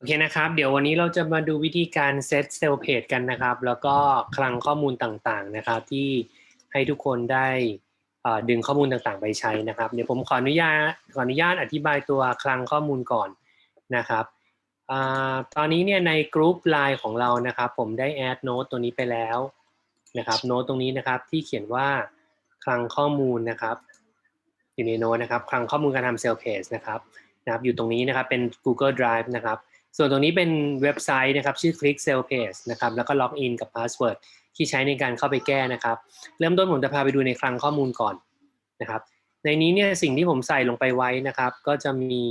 โอเคนะครับ เดี๋ยววันนี้เราจะมาดูวิธีการเซตเซลล์เพจกันนะครับ แล้วก็คลังข้อมูลต่างๆนะครับ ที่ให้ทุกคนได้ดึงข้อมูลต่างๆ ไปใช้นะครับ เดี๋ยวผมขออนุญาตขออนุญาตอธิบายตัวคลังข้อมูลก่อนนะครับอตอนนี้เนี่ยในกลุ่มไลน์ของเรานะครับ ผมได้แอดโน้ตตัวนี้ไปแล้วนะครับโน้ตตรงนี้นะครับที่เขียนว่าคลังข้อมูลนะครับ อยู่ในโน้ตนะครับคลังข้อมูลการทำเซลล์เพจนะครับนะครับ อยู่ตรงนี้นะครับเป็น Google Drive นะครับ ส่วนตรงนี้เป็นเว็บไซต์นะครับชื่อ Click Sale Page นะครับแล้วก็ล็อกอินกับ Password ที่ใช้ในการเข้าไปแก้นะครับ เริ่มต้นผมจะพาไปดูในคลังข้อมูลก่อนนะครับ ในนี้เนี่ยสิ่งที่ผมใส่ลงไปไว้นะครับ ก็จะมี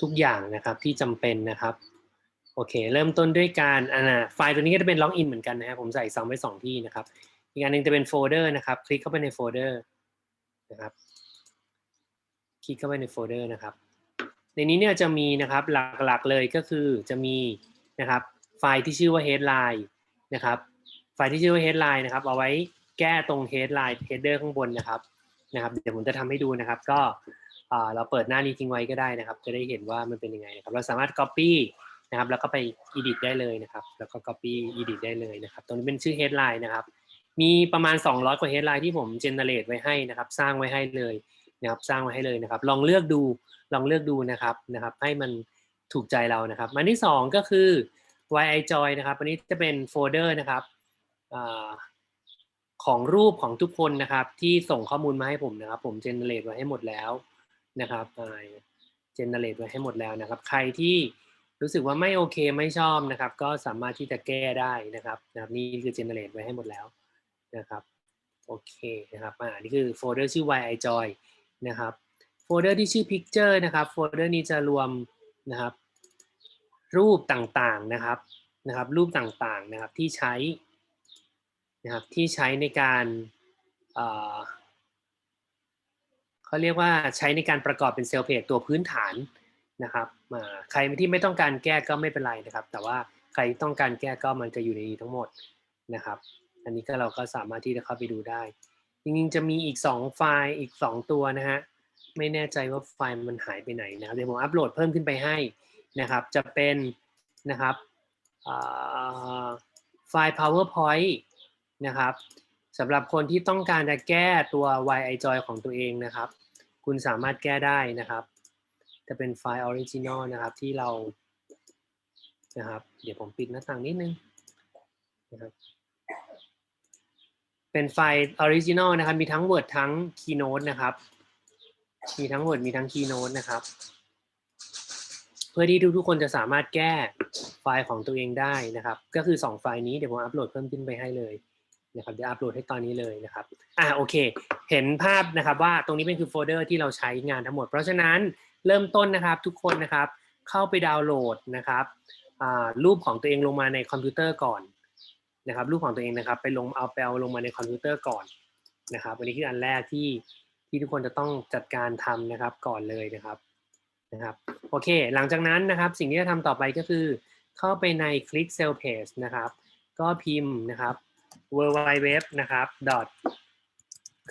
ทุกอย่างนะครับที่จำเป็นนะครับโอเค เริ่มต้นด้วยการอ่าไฟล์ตัวนี้ก็จะเป็นล็อกอินเหมือนกันนะครับผมใส่ซ้ำไว้สองที่นะครับอีกอันหนึงจะเป็นโฟลเดอร์นะครับ คลิกเข้าไปในโฟลเดอร์นะครับ คลิกเข้าไปในโฟลเดอร์นะครับ ในนี้เนี่ยจะมีนะครับหลักๆเลยก็คือจะมีนะครับไฟล์ที่ชื่อว่า headline นะครับไฟล์ที่ชื่อว่า headline นะครับเอาไว้แก้ตรง headline header ข้างบนนะครับนะครับ เดี๋ยวผมจะทำให้ดูนะครับ ก็เราเปิดหน้านี้ทิ้งไว้ก็ได้นะครับ จะได้เห็นว่ามันเป็นยังไงนะครับ เราสามารถ copy นะครับ แล้วก็ไป edit ได้เลยนะครับ แล้วก็ copy edit ได้เลยนะครับ ตรงนี้เป็นชื่อ headline นะครับ มีประมาณ 200 กว่า headline ที่ผม generate ไว้ให้นะครับ สร้างไว้ให้เลย นะครับสร้างไว้ให้เลยนะครับ ลองเลือกดูลองเลือกดูนะครับนะครับ ให้มันถูกใจเรานะครับอันที่สองก็คือ yi joy นะครับ อันนี้จะเป็นโฟลเดอร์นะครับอของรูปของทุกคนนะครับ ที่ส่งข้อมูลมาให้ผมนะครับ ผมเจเนเรตไว้ให้หมดแล้วนะครับเจเนเรตไว้ให้หมดแล้วนะครับ ใครที่รู้สึกว่าไม่โอเคไม่ชอบนะครับ ก็สามารถที่จะแก้ได้นะครับนะครับนี่คือเจเนเรตไว้ให้หมดแล้วนะครับโอเคนะครับอ่านี่คือโฟลเดอร์ชื่อ yi joy นะครับโฟลเดอร์ที่ชื่อ Picture นะครับโฟลเดอร์นี้จะรวมนะครับ รูปต่างๆนะครับนะครับ รูปต่างๆนะครับที่ใช้นะครับที่ใช้ในการเอ่อเขาเรียกว่าใช้ในการประกอบเป็นเซลล์เพจตัวพื้นฐานนะครับอ่าใครที่ไม่ต้องการแก้ก็ไม่เป็นไรนะครับ แต่ว่าใครต้องการแก้ก็มันจะอยู่ในนี้ทั้งหมดนะครับ อันนี้ก็เราก็สามารถที่จะเข้าไปดูได้ จริงๆจะมีอีก 2 ไฟล์อีก 2 ตัวนะฮะไม่แน่ใจว่าไฟล์มันหายไปไหนนะครับเดี๋ยวผมอัปโหลดเพิ่มขึ้นไปให้นะครับ จะเป็นนะครับไฟล์ PowerPoint นะครับสำหรับคนที่ต้องการจะแก้ตัว yi joy ของตัวเองนะครับ คุณสามารถแก้ได้นะครับ จะเป็นไฟล์ original นะครับที่เรานะครับ เดี๋ยวผมปิดหน้าต่างนิดนึงนะครับ เป็นไฟล์ original นะครับ มีทั้ง Word ทั้ง Keynote นะครับ มีทั้ง Word มีทั้ง Keynote นะครับ เพื่อที่ทุกๆคนจะสามารถแก้ไฟล์ของตัวเองได้นะครับ ก็คือ 2 ไฟล์นี้เดี๋ยวผมอัปโหลดเพิ่มขึ้นไปให้เลยนะครับเดี๋ยวอัปโหลดให้ตอนนี้เลยนะครับ อ่าโอเค เห็นภาพนะครับว่าตรงนี้เป็นคือโฟลเดอร์ที่เราใช้งานทั้งหมด เพราะฉะนั้นเริ่มต้นนะครับทุกคนนะครับ เข้าไปดาวน์โหลดนะครับรูปของตัวเองลงมาในคอมพิวเตอร์ก่อน นะครับรูปของตัวเองนะครับ ไปลงเอาไปเอาลงมาในคอมพิวเตอร์ก่อนนะครับอันนี้คืออันแรกที่ที่ทุกคนจะต้องจัดการทำนะครับก่อนเลยนะครับนะครับโอเค หลังจากนั้นนะครับ สิ่งที่จะทำต่อไปก็คือ เข้าไปใน Click Sale Page นะครับ ก็พิมพ์นะครับ w w w นะครับ dot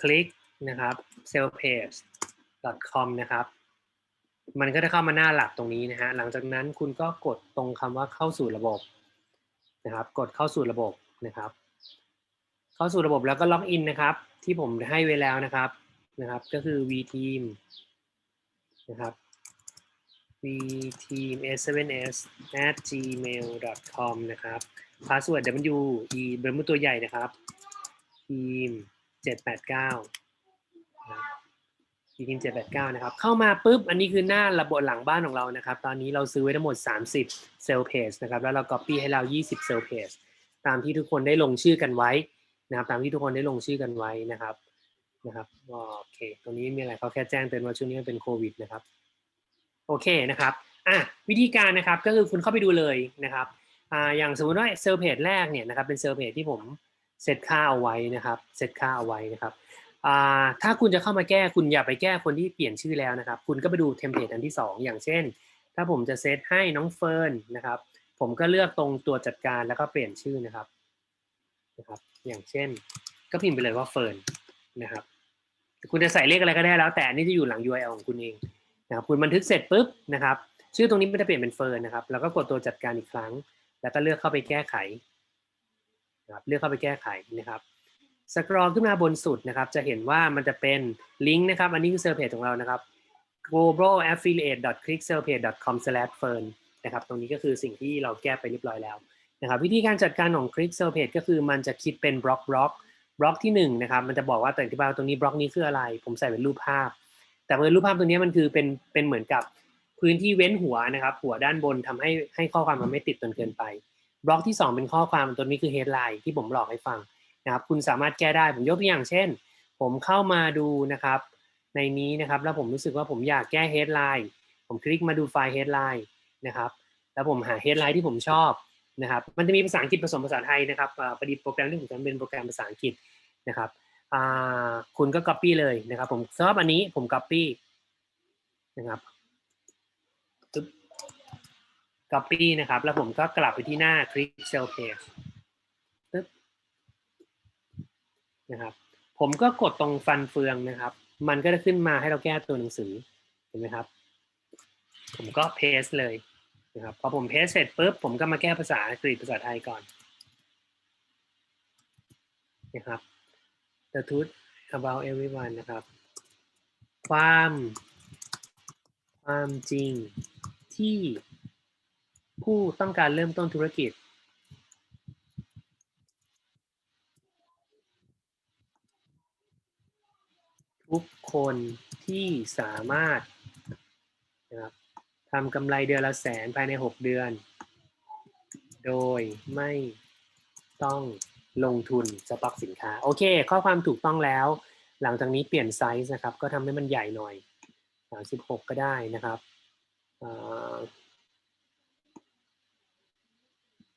click นะครับ salespage com นะครับ มันก็จะเข้ามาหน้าหลักตรงนี้นะฮะหลังจากนั้นคุณก็กดตรงคำว่าเข้าสู่ระบบนะครับ กดเข้าสู่ระบบ นะครับ เข้าสู่ระบบแล้วก็ล็อกอินนะครับ ที่ผมให้ไว้แล้วนะครับนะครับ ก็คือ vteam นะครับ vteam s7s at gmail com นะครับพาสเวิร์ด w e เบอร์มุตัวใหญ่นะครับทีม789ทีม789 นะครับ เข้ามาปุ๊บ อันนี้คือหน้าระบบหลังบ้านของเรานะครับ ตอนนี้เราซื้อไว้ทั้งหมด 30 เซลเพจนะครับ แล้วเรา copy ให้เรา 20 เซลเพจ ตามที่ทุกคนได้ลงชื่อกันไว้นะครับ ตามที่ทุกคนได้ลงชื่อกันไว้นะครับนะครับโอเคตรงนี้มีอะไรเขาแค่แจ้งเตือนว่าช่วงนี้เป็นโควิดนะครับโอเคนะครับอะวิธีการนะครับก็คือคุณเข้าไปดูเลยนะครับอ่าอย่างสมมติว่าเซลล์เพจแรกเนี่ยนะครับเป็นเซลล์เพจที่ผมเซตค่าเอาไว้นะครับเซตค่าเอาไว้นะครับอ่าถ้าคุณจะเข้ามาแก้คุณอย่าไปแก้คนที่เปลี่ยนชื่อแล้วนะครับ คุณก็ไปดูเทมเพลตอันที่ 2 อย่างเช่น ถ้าผมจะเซตให้น้องเฟิร์นนะครับ ผมก็เลือกตรงตัวจัดการแล้วก็เปลี่ยนชื่อนะครับนะครับ อย่างเช่น ก็พิมพ์ไปเลยว่าเฟิร์นนะครับคุณจะใส่เลขอะไรก็ได้แล้วแต่อันนี้จะอยู่หลัง URL ของคุณเองนะครับคุณบันทึกเสร็จปุ๊บนะครับ ชื่อตรงนี้มันจะเปลี่ยนเป็นเฟิร์นนะครับ แล้วก็กดตัวจัดการอีกครั้ง แล้วก็เลือกเข้าไปแก้ไขนะครับเลือกเข้าไปแก้ไขนะครับสครอลขึ้นมาบนสุดนะครับ จะเห็นว่ามันจะเป็นลิงก์นะครับ อันนี้คือเซอร์เพจของเรานะครับ globalaffiliate.clicksurvey.com/fern นะครับตรงนี้ก็คือสิ่งที่เราแก้ไปเรียบร้อยแล้วนะครับวิธีการจัดการของ Click Survey ก็คือมันจะคิดเป็นบล็อกบล็อกบล็อกที่หนึ่งนะครับมันจะบอกว่าแต่อธิบายว่าตรงนี้บล็อกนี้คืออะไร ผมใส่เป็นรูปภาพ แต่เมื่อรูปภาพตัวนี้มันคือเป็นเป็นเหมือนกับพื้นที่เว้นหัวนะครับ หัวด้านบนทำให้ให้ข้อความมันไม่ติดจนเกินไป บล็อกที่ 2 เป็นข้อความตัวนี้คือ headline ที่ผมหลอกให้ฟังนะครับคุณสามารถแก้ได้ผมยกตัวอย่างเช่น ผมเข้ามาดูนะครับในนี้นะครับแล้วผมรู้สึกว่าผมอยากแก้ headline ผมคลิกมาดูไฟล์ headline นะครับแล้วผมหา headline ที่ผมชอบนะครับมันจะมีภาษาอังกฤษผสมภาษาไทยนะครับอ่าพอดีโปรแกรมที่ผมใช้เป็นโปรแกรมภาษาอังกฤษนะครับคุณก็ copy เลยนะครับผมชอบอันนี้ผม copy นะครับ copy นะครับแล้วผมก็กลับไปที่หน้า click sell page ปึ๊บนะครับผมก็กดตรงฟันเฟืองนะครับ มันก็จะขึ้นมาให้เราแก้ตัวหนังสือเห็นไหมครับ ผมก็ paste เลย นะครับพอผม paste เสร็จปุ๊บผมก็มาแก้ภาษาอังกฤษภาษาไทยก่อนนะครับ The truth about everyone นะครับ ความความจริงที่ผู้ต้องการเริ่มต้นธุรกิจ ทุกคนที่สามารถ ทำกำไรเดือนละแสนภายใน 6 เดือน โดยไม่ต้องลงทุนสต็อกสินค้า โอเค ข้อความถูกต้องแล้ว หลังจากนี้เปลี่ยนไซส์นะครับ ก็ทำให้มันใหญ่หน่อย 36 ก็ได้นะครับอ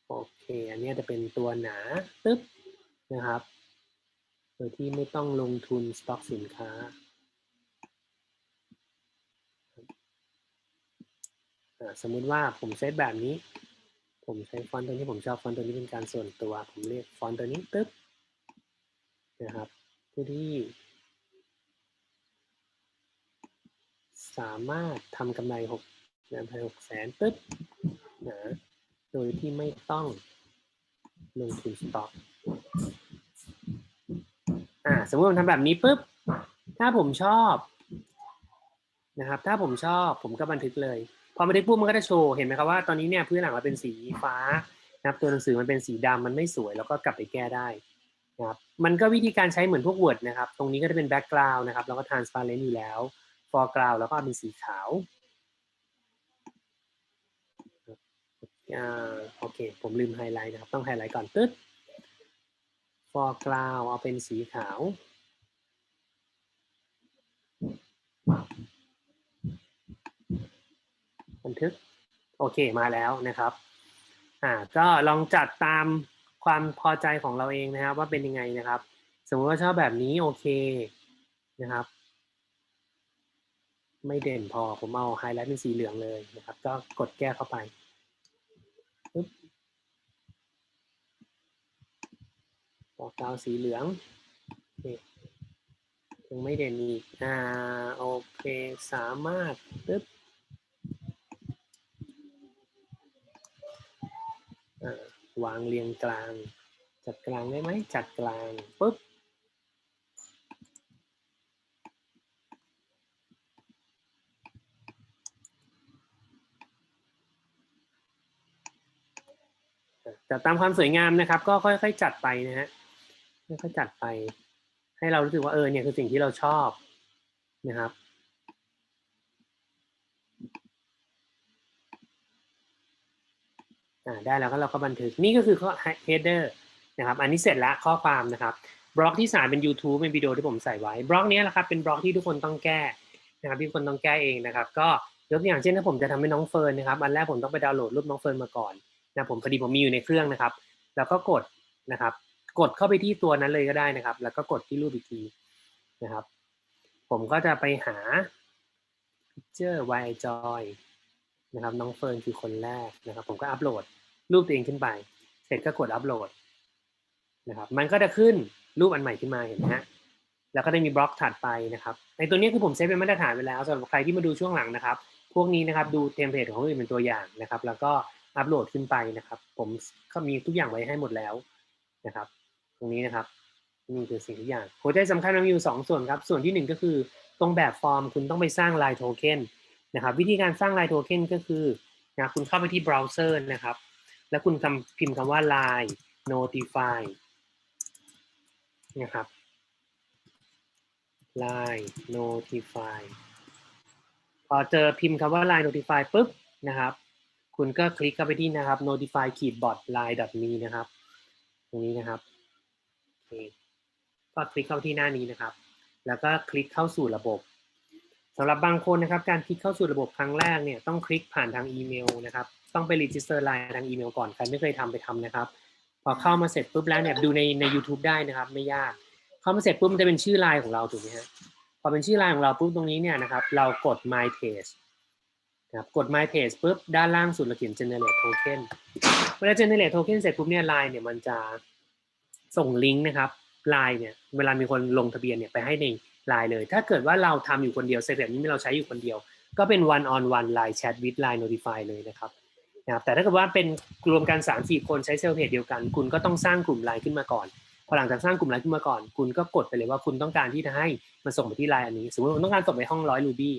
โอเค อันนี้จะเป็นตัวหนาตึ๊บนะครับ โดยที่ไม่ต้องลงทุนสต็อกสินค้า อ่า สมมุติว่าผมเซตแบบนี้ ผมใช้ฟอนต์ตัวนี้ผมชอบฟอนต์ตัวนี้เป็นการส่วนตัว ผมเรียกฟอนต์ตัวนี้ตึ๊บนะครับเพื่อที่ สามารถทำกำไรหกเดือนภายในหกแสนตึ๊บนะโดยที่ไม่ต้องลงทุนสต็อกอ่าสมมติผมทำแบบนี้ปุ๊บ ถ้าผมชอบนะครับ ถ้าผมชอบผมก็บันทึกเลย พอบันทึกปุ๊บมันก็จะโชว์เห็นไหมครับว่าตอนนี้เนี่ยพื้นหลังเราเป็นสีฟ้านะครับตัวหนังสือมันเป็นสีดำมันไม่สวยแล้วก็กลับไปแก้ได้นะครับมันก็วิธีการใช้เหมือนพวก Word นะครับ ตรงนี้ก็จะเป็น background นะครับแล้วก็ transparent อยู่แล้ว foreground แล้วก็เป็นสีขาวอ่าโอเค ผมลืมไฮไลท์นะครับ ต้องไฮไลท์ก่อนตึ๊ด foreground เอาเป็นสีขาว บันทึกโอเคมาแล้วนะครับอ่าก็ลองจัดตามความพอใจของเราเองนะครับ ว่าเป็นยังไงนะครับ สมมติว่าชอบแบบนี้โอเคนะครับ ไม่เด่นพอผมเอาไฮไลท์เป็นสีเหลืองเลยนะครับ ก็กดแก้เข้าไปปึ๊บบอกกาวสีเหลืองยังไม่เด่นอีกอ่าโอเคสามารถปึ๊บอ่า วางเรียงกลาง จัดกลางได้ไหมจัดกลางปึ๊บแต่ตามความสวยงามนะครับ ก็ค่อย ๆ จัดไปนะฮะค่อยๆจัดไป ให้เรารู้สึกว่าเออเนี่ยคือสิ่งที่เราชอบนะครับ อ่า ได้แล้วก็เราก็บันทึกนี่ก็คือข้อ header นะครับ อันนี้เสร็จแล้วข้อความนะครับ บล็อกที่สามเป็น YouTube เป็นวิดีโอที่ผมใส่ไว้ บล็อกนี้แหละครับเป็นบล็อกที่ทุกคนต้องแก้นะครับที่ทุกคนต้องแก้เองนะครับ ก็ยกตัวอย่างเช่นถ้าผมจะทำให้น้องเฟิร์นนะครับอันแรกผมต้องไปดาวน์โหลดรูปน้องเฟิร์นมาก่อนนะผมพอดีผมมีอยู่ในเครื่องนะครับ แล้วก็กดนะครับ กดเข้าไปที่ตัวนั้นเลยก็ได้นะครับ แล้วก็กดที่รูปอีกทีนะครับ ผมก็จะไปหา picture y joy นะครับน้องเฟิร์นคือคนแรกนะครับ ผมก็อัปโหลด รูปตัวเองขึ้นไป เสร็จก็กดอัปโหลดนะครับ มันก็จะขึ้นรูปอันใหม่ขึ้นมาเห็นไหมฮะ แล้วก็จะมีบล็อกถัดไปนะครับในตัวนี้คือผมเซฟเป็นมาตรฐานไปแล้วสำหรับใครที่มาดูช่วงหลังนะครับ พวกนี้นะครับดูเทมเพลตของคนอื่นเป็นตัวอย่างนะครับ แล้วก็อัปโหลดขึ้นไปนะครับ ผมก็มีทุกอย่างไว้ให้หมดแล้วนะครับ ตรงนี้นะครับนี่คือสิ่งทุกอย่างหัวใจสำคัญมันมีอยู่สองส่วนครับ ส่วนที่หนึ่งก็คือตรงแบบฟอร์มคุณต้องไปสร้างลายโทเค็นนะครับ วิธีการสร้างลายโทเค็นก็คือนะคุณเข้าไปที่เบราว์เซอร์นะครับ แล้วคุณคำพิมพ์คำว่า line notify นะครับ line notify พอเจอพิมพ์คำว่า line notify ปุ๊บนะครับ คุณก็คลิกเข้าไปที่นะครับ notify ขีด bot line me นะครับ ตรงนี้นะครับโอเคก็คลิกเข้าที่หน้านี้นะครับ แล้วก็คลิกเข้าสู่ระบบ สำหรับบางคนนะครับการคลิกเข้าสู่ระบบครั้งแรกเนี่ยต้องคลิกผ่านทางอีเมลนะครับต้องไปรีจิสเตอร์ไลน์ทางอีเมลก่อนใครไม่เคยทำไปทำนะครับ พอเข้ามาเสร็จปุ๊บแล้วเนี่ยดูในใน u t u b e ได้นะครับ ไม่ยาก เข้ามาเสร็จปุ๊บมันจะเป็นชื่อไลน์ของเราถูกไหมฮะพอเป็นชื่อไลน์ของเราปุ๊บตรงนี้เนี่ยนะครับเรากด my page นะครับกด my page ปุ๊บด้านล่างสุดเราเขียน generate token เวลา generate token เสร็จปุ๊บเนี่ยไลน์เนี่ยมันจะส่งลิงก์นะครับไลน์เนี่ยเวลามีคนลงทะเบียนเนี่ยไปให้ใน ไลน์เลย ถ้าเกิดว่าเราทำอยู่คนเดียวเสร็จแบบนี้เราใช้อยู่คนเดียว ก็เป็น one on one line chat with line notify เลยนะครับนะครับแต่ถ้าเกิดว่าเป็นรวมกัน3 4คนใช้เซลล์เพจเดียวกัน คุณก็ต้องสร้างกลุ่มไลน์ขึ้นมาก่อนพอหลังจากสร้างกลุ่มไลน์ขึ้นมาก่อน คุณก็กดไปเลยว่าคุณต้องการที่จะให้มันส่งไปที่ไลน์อันนี้ สมมติผมต้องการส่งไปห้องร้อยรูบี้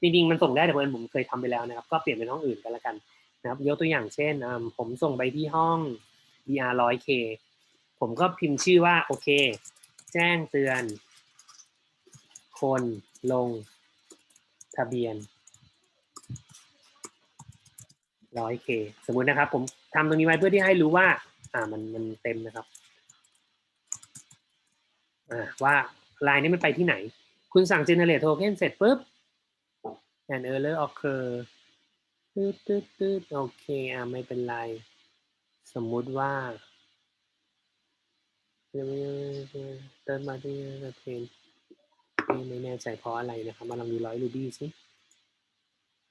จริงๆมันส่งได้แต่เพื่อนผมเคยทำไปแล้วนะครับก็เปลี่ยนเป็นห้องอื่นกันละกันนะครับยกตัวอย่างเช่นผมส่งไปที่ห้อง VR 100K ผมก็พิมพ์ชื่อว่าโอเค แจ้งเตือน คนลงทะเบียน 100K สมมุตินะครับ ผมทำตรงนี้ไว้เพื่อที่ให้รู้ว่า อ่ามันมันเต็มนะครับ อ่าว่าลายนี้มันไปที่ไหน คุณสั่ง generate token เสร็จปุ๊บ an error occur ตืดตืดตืดโอเค อ่าไม่เป็นไร สมมุติว่าเติมมาที่เพน ไม่แน่ใจเพราะอะไรนะครับ มาลองดูร้อยรูบี้สิ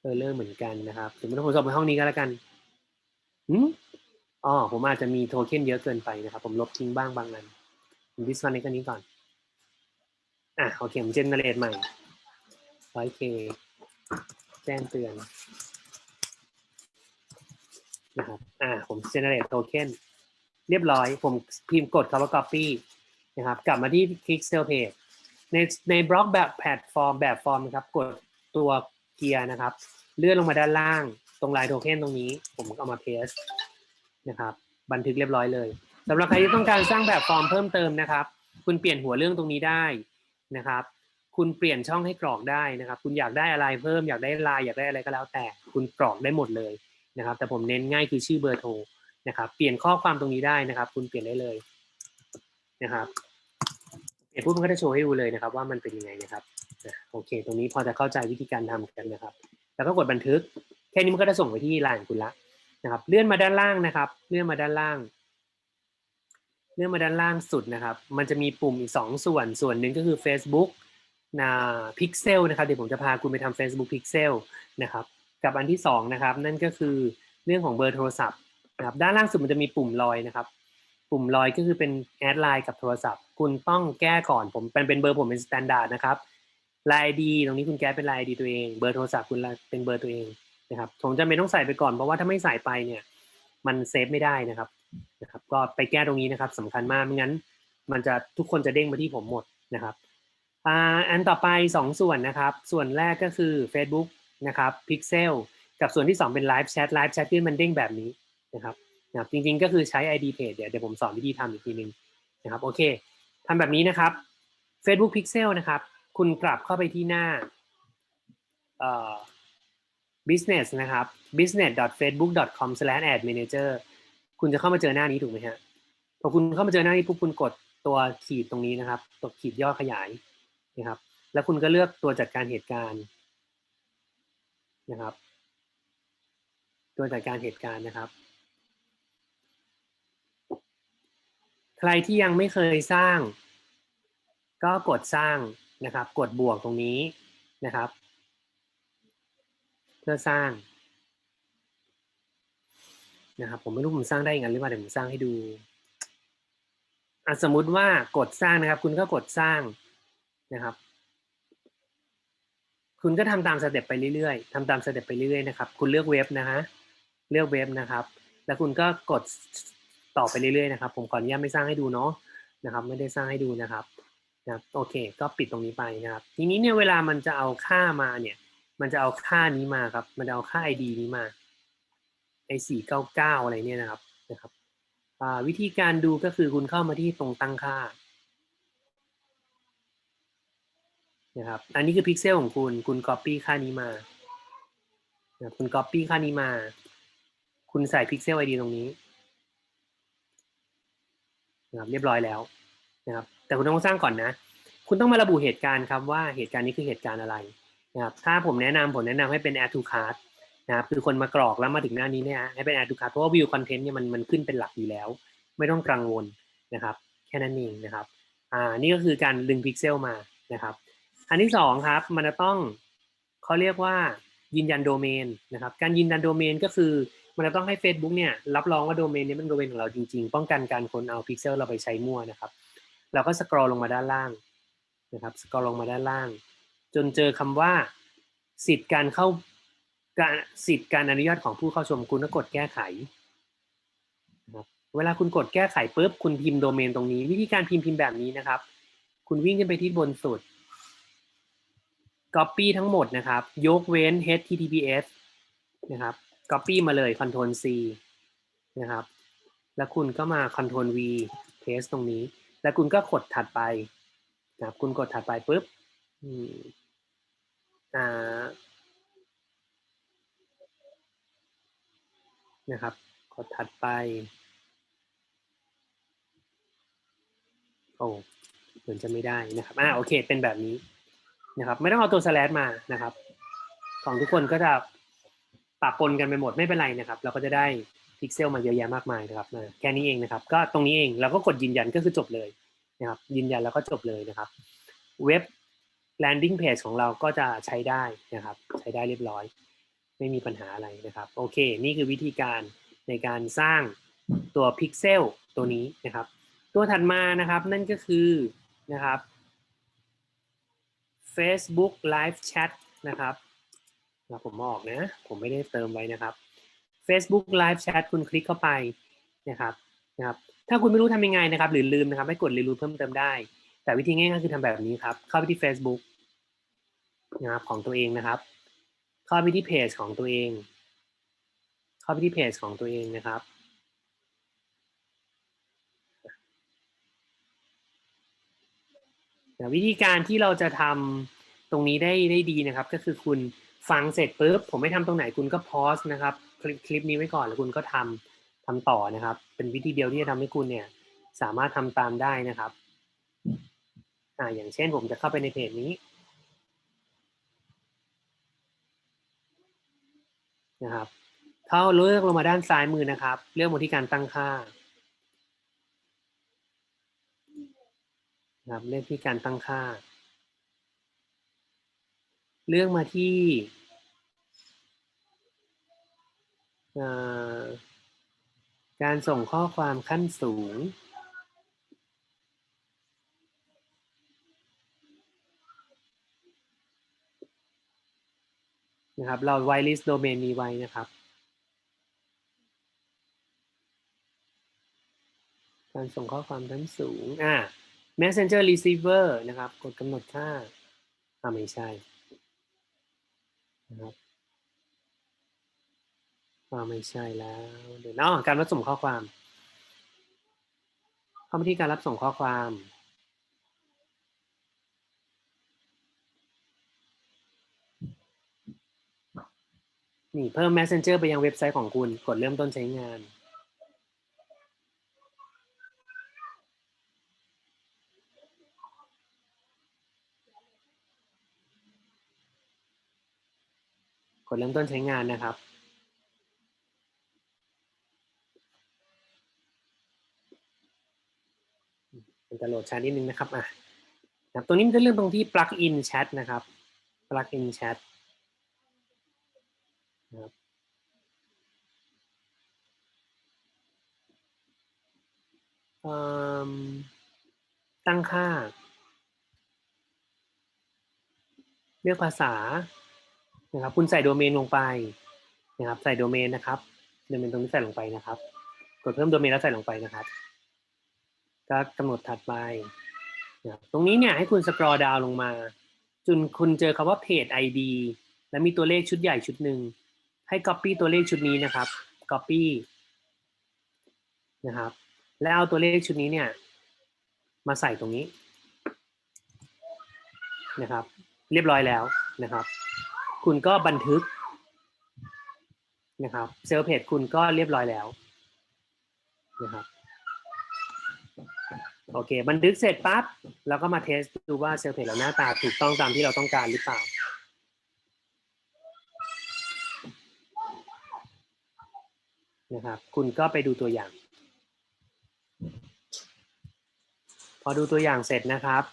เออเริ่มเหมือนกันนะครับสมมติผมส่งไปห้องนี้ก็แล้วกันอืมอ๋อผมอาจจะมีโทเค็นเยอะเกินไปนะครับ ผมลบทิ้งบ้างบางอันผมดิสคอนเนคอันนี้ก่อน อะโอเคผมเจนเนเรตใหม่ร้อยเคแจ้งเตือนนะครับ อ่า ผมเจนเนเรตโทเค็นเรียบร้อย ผมพิมพ์กดคำว่า copy นะครับ กลับมาที่ click sell page ในในบล็อกแบบแพลตฟอร์มแบบฟอร์มนะครับกดตัวเกียร์นะครับ เลื่อนลงมาด้านล่าง ตรงลายโทเค็นตรงนี้ ผมเอามาเพสนะครับ บันทึกเรียบร้อยเลยสำหรับใครที่ต้องการสร้างแบบฟอร์มเพิ่มเติมนะครับ คุณเปลี่ยนหัวเรื่องตรงนี้ได้นะครับ คุณเปลี่ยนช่องให้กรอกได้นะครับ คุณอยากได้อะไรเพิ่มอยากได้ลายอยากได้อะไรก็แล้วแต่ คุณกรอกได้หมดเลยนะครับ แต่ผมเน้นง่ายคือชื่อเบอร์โทรนะครับ เปลี่ยนข้อความตรงนี้ได้นะครับ คุณเปลี่ยนได้เลยนะครับ เปลี่ยนปุ๊บมันก็จะโชว์ให้ดูเลยนะครับ ว่ามันเป็นยังไงนะครับโอเค ตรงนี้พอจะเข้าใจวิธีการทำกันนะครับ แล้วก็กดบันทึก แค่นี้มันก็จะส่งไปที่ไลน์ของคุณละนะครับ เลื่อนมาด้านล่างนะครับ เลื่อนมาด้านล่าง เลื่อนมาด้านล่างสุดนะครับ มันจะมีปุ่มอีกสองส่วน ส่วนหนึ่งก็คือ Facebook นะพิกเซลนะครับ เดี๋ยวผมจะพาคุณไปทำ Facebook Pixel นะครับ กับอันที่สองนะครับ นั่นก็คือเรื่องของเบอร์โทรศัพท์นะครับ ด้านล่างสุดมันจะมีปุ่มลอยนะครับ ปุ่มลอยก็คือเป็นแอดไลน์กับโทรศัพท์ คุณต้องแก้ก่อนผมเป็นเป็นเบอร์ผมเป็นสแตนดาร์ดนะครับไลน์ดีตรงนี้คุณแก้เป็นไลน์ดีตัวเอง เบอร์โทรศัพท์คุณเป็นเบอร์ตัวเองนะครับผมจำเป็นต้องใส่ไปก่อนเพราะว่าถ้าไม่ใส่ไปเนี่ย มันเซฟไม่ได้นะครับนะครับ ก็ไปแก้ตรงนี้นะครับสำคัญมากไม่งั้น มันจะทุกคนจะเด้งมาที่ผมหมดนะครับอ่าอันต่อไป 2 ส่วนนะครับ ส่วนแรกก็คือ Facebook นะครับ Pixel กับส่วนที่ 2 เป็น Live Chat Live Chat ที่มันเด้งแบบนี้นะครับ นะครับจริงๆ ก็คือใช้ ID Page เดี๋ยวเดี๋ยวผมสอนวิธีทำอีกทีนึงนะครับโอเคทำแบบนี้นะครับ Facebook Pixel นะครับ คุณกลับเข้าไปที่หน้า business นะครับ business.facebook.com/ad-manager คุณจะเข้ามาเจอหน้านี้ถูกไหมฮะพอคุณเข้ามาเจอหน้านี้ปุ๊บคุณกดตัวขีดตรงนี้นะครับ ตัวขีดย่อขยายนะครับ แล้วคุณก็เลือกตัวจัดการเหตุการณ์นะครับ ตัวจัดการเหตุการณ์นะครับ ใครที่ยังไม่เคยสร้าง ก็กดสร้างนะครับ กดบวกตรงนี้นะครับ เพื่อสร้างนะครับผมไม่รู้ผมสร้างได้ยังไงหรือเปล่าเดี๋ยวผมสร้างให้ดูอสมมุติว่ากดสร้างนะครับ คุณก็กดสร้างนะครับ คุณก็ทำตามสเต็ปไปเรื่อยๆทำตามสเต็ปไปเรื่อยๆนะครับ คุณเลือกเว็บนะฮะเลือกเว็บนะครับ แล้วคุณก็กด ต่อไปเรื่อยๆนะครับ ผมขออนุญาตไม่สร้างให้ดูเนาะนะครับ ไม่ได้สร้างให้ดูนะครับนะครับโอเค ก็ปิดตรงนี้ไปนะครับ ทีนี้เนี่ยเวลามันจะเอาค่ามาเนี่ย มันจะเอาค่านี้มาครับ มันจะเอาค่า ID นี้มาไอสี่เก้าเก้าอะไรเนี่ยนะครับนะครับวิธีการดูก็คือคุณเข้ามาที่ตรงตั้งค่านะครับ อันนี้คือพิกเซลของคุณ คุณ Copy ค่านี้มานะคุณ Copy ค่านี้มา คุณใส่พิกเซล ID ตรงนี้ นะครับเรียบร้อยแล้วนะครับแต่คุณต้องสร้างก่อนนะ คุณต้องมาระบุเหตุการณ์ครับว่าเหตุการณ์นี้คือเหตุการณ์อะไรนะครับถ้าผมแนะนำผมแนะนำให้เป็น add to cart นะครับคือคนมากรอกแล้วมาถึงหน้านี้เนี่ยให้เป็น add to cart เพราะว่า view content เนี่ยมันมันขึ้นเป็นหลักอยู่แล้ว ไม่ต้องกังวลนะครับแค่นั้นเองนะครับอ่านี่ก็คือการดึงพิกเซลมานะครับอันที่สองครับมันจะต้องเขาเรียกว่ายืนยันโดเมนนะครับการยืนยันโดเมนก็คือ มันจะต้องให้ Facebook เนี่ยรับรองว่าโดเมนนี้เป็นโดเมนของเราจริงๆ ป้องกันการคนเอาพิกเซลเราไปใช้มั่วนะครับ เราก็สครอลลงมาด้านล่างนะครับสครอลลงมาด้านล่าง จนเจอคำว่า สิทธิ์การเข้าการสิทธิ์การอนุญาตของผู้เข้าชมคุณก็กดแก้ไขนะครับเวลาคุณกดแก้ไขปุ๊บคุณพิมพ์โดเมนตรงนี้ วิธีการพิมพ์พิมพ์แบบนี้นะครับ คุณวิ่งขึ้นไปที่บนสุด Copy ทั้งหมดนะครับ ยกเว้น HTTPS นะครับ Copy มาเลย Ctrl C นะครับ แล้วคุณก็มา Ctrl V paste ตรงนี้ แล้วคุณก็กดถัดไปนะครับคุณกดถัดไปปุ๊บอ่านะครับกดถัดไปโอ้เหมือนจะไม่ได้นะครับอ่าโอเคเป็นแบบนี้นะครับ ไม่ต้องเอาตัวสแลชมานะครับ ของทุกคนก็จะ ปะปนกันไปหมดไม่เป็นไรนะครับ เราก็จะได้พิกเซลมาเยอะแยะมากมายนะครับแค่นี้เองนะครับ ก็ตรงนี้เองเราก็กดยืนยันก็คือจบเลยนะครับ ยืนยันแล้วก็จบเลยนะครับ เว็บ landing page ของเราก็จะใช้ได้นะครับ ใช้ได้เรียบร้อย ไม่มีปัญหาอะไรนะครับ โอเค นี่คือวิธีการในการสร้างตัวพิกเซลตัวนี้นะครับ ตัวถัดมานะครับนั่นก็คือนะครับ Facebook Live Chat นะครับ เราผมออกนะ ผมไม่ได้เติมไว้นะครับ Facebook Live Chat คุณคลิกเข้าไปนะครับนะครับ ถ้าคุณไม่รู้ทำยังไงนะครับ หรือลืมนะครับให้กดเรียนรู้เพิ่มเติมได้ แต่วิธีง่ายๆคือทำแบบนี้ครับ เข้าไปที่ Facebook นะครับของตัวเองนะครับ เข้าไปที่เพจของตัวเอง เข้าไปที่เพจของตัวเองนะครับวิธีการที่เราจะทำตรงนี้ได้ได้ดีนะครับ ก็คือคุณ ฟังเสร็จปุ๊บผมไม่ทำตรงไหนคุณก็พอสนะครับคลิปคลิปนี้ไว้ก่อนแล้วคุณก็ทำทำต่อนะครับ เป็นวิธีเดียวที่จะทำให้คุณเนี่ย สามารถทำตามได้นะครับอ่าอย่างเช่นผมจะเข้าไปในเพจนี้นะครับเข้าเลือกลงมาด้านซ้ายมือนะครับ เลือกมาที่การตั้งค่านะครับเลือกที่การตั้งค่า เลือกมาที่การส่งข้อความขั้นสูง นะครับ เรา whitelist domain มีไว้นะครับ การส่งข้อความขั้นสูง อ่า messenger receiver นะครับ กดกำหนดค่าอ่าไม่ใช่ นะครับอ่าไม่ใช่แล้ว เดี๋ยวนาะการรับส่งข้อความ เข้ามาที่การรับส่งข้อความนี่เพิ่ม Messenger ไปยังเว็บไซต์ของคุณ กดเริ่มต้นใช้งานก ดเริ่มต้นใช้งานนะครับ มันจะโหลดช้านิดนึงนะครับอะนะตรงนี้มันจะเรื่องตรงที่ plug in chat นะครับ plug in chat นะครับตั้งค่า เลือกภาษา นะครับ คุณใส่โดเมนลงไปนะครับ ใส่โดเมนนะครับโดเมนตรงนี้ใส่ลงไปนะครับ กดเพิ่มโดเมนแล้วใส่ลงไปนะครับก็กำหนดถัดไปนะครับตรงนี้เนี่ยให้คุณสครอดาวลงมา จนคุณเจอคำว่าเพจ ID แล้วมีตัวเลขชุดใหญ่ชุดหนึ่งให้ Copy ตัวเลขชุดนี้นะครับ Copy นะครับ แล้วเอาตัวเลขชุดนี้เนี่ย มาใส่ตรงนี้นะครับ เรียบร้อยแล้วนะครับ คุณก็บันทึกนะครับเซลล์เพจคุณก็เรียบร้อยแล้วนะครับโอเค บันทึกเสร็จปั๊บเราก็มาเทสดูว่าเซลล์เพจเราหน้าตาถูกต้องตามที่เราต้องการหรือเปล่านะครับคุณก็ไปดูตัวอย่าง พอดูตัวอย่างเสร็จนะครับ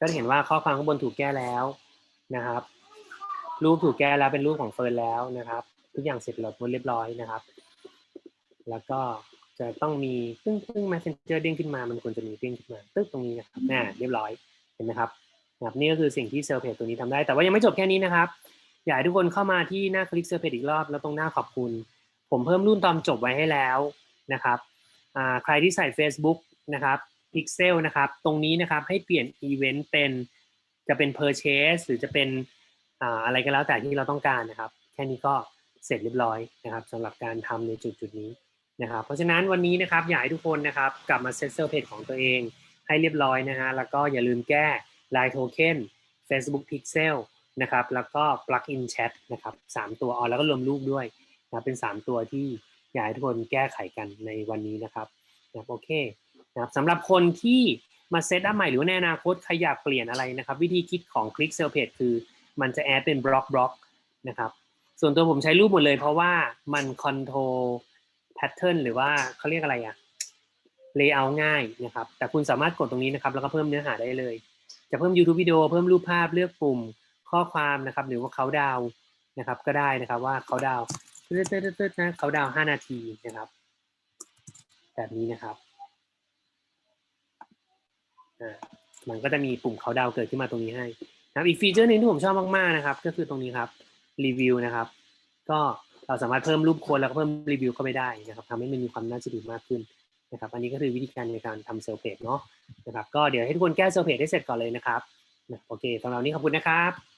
ก็เห็นว่าข้อความข้างบนถูกแก้แล้วนะครับ รูปถูกแก้แล้วเป็นรูปของเฟิร์นแล้วนะครับ ทุกอย่างเสร็จหมดเรียบร้อยนะครับ แล้วก็จะต้องมีตึ้งตึ้ง messenger เด้งขึ้นมา มันควรจะมีเด้งขึ้นมาตึ้งตรงนี้นะครับน่าเรียบร้อยเห็นไหมครับนะครับนี่ก็คือสิ่งที่เซลเพจตัวนี้ทำได้ แต่ว่ายังไม่จบแค่นี้นะครับ อยากให้ทุกคนเข้ามาที่หน้าคลิกเซลเพจอีกรอบ แล้วตรงหน้าขอบคุณ ผมเพิ่มรุ่นตอนจบไว้ให้แล้วนะครับอ่าใครที่ใส่ Facebook นะครับ Pixel นะครับ ตรงนี้นะครับให้เปลี่ยน Event เป็นจะเป็น Purchase หรือจะเป็น อ่าอะไรก็แล้วแต่ที่เราต้องการนะครับ แค่นี้ก็เสร็จเรียบร้อยนะครับสำหรับการทำในจุดจุดนี้นะครับ เพราะฉะนั้นวันนี้นะครับอยากให้ทุกคนนะครับกลับมาเซตเซลเพจของตัวเองให้เรียบร้อยนะฮะแล้วก็อย่าลืมแก้ Line Token Facebook Pixel นะครับแล้วก็ Plug in Chat นะครับสามตัวอ๋อแล้วก็รวมรูปด้วยนะเป็น 3 ตัวที่อยากให้ทุกคนแก้ไขกันในวันนี้นะครับนะโอเคนะครับสำหรับคนที่มาเซตอัพใหม่หรือว่าในอนาคตใครอยากเปลี่ยนอะไรนะครับ วิธีคิดของ Click Sell Page คือ มันจะแอดเป็นบล็อกบล็อกนะครับ ส่วนตัวผมใช้รูปหมดเลยเพราะว่ามันคอนโทรลแพทเทิร์นหรือว่าเขาเรียกอะไรอะเลเยอร์ง่ายนะครับ แต่คุณสามารถกดตรงนี้นะครับ แล้วก็เพิ่มเนื้อหาได้เลย จะเพิ่ม YouTube วิดีโอเพิ่มรูปภาพเลือกปุ่มข้อความนะครับ หรือว่าเขาดาวนะครับ ก็ได้นะครับว่าเขาดาวตึ๊ดๆนะเขาดาว5นาทีนะครับ แบบนี้นะครับอ่ามันก็จะมีปุ่มเขาดาวเกิดขึ้นมาตรงนี้ให้ นะครับอีกฟีเจอร์หนึงที่ผมชอบมากๆนะครับ ก็คือตรงนี้ครับรีวิวนะครับ ก็เราสามารถเพิ่มรูปคนแล้วก็เพิ่มรีวิวเข้าไปได้นะครับทำให้มันมีความน่าเชื่อถือมากขึ้นนะครับ อันนี้ก็คือวิธีการในการทำเซลล์เพจเนาะนะครับ ก็เดี๋ยวให้ทุกคนแก้เซลล์เพจให้เสร็จก่อนเลยนะครับ โอเคสำหรับวันนี้ขอบคุณนะครับ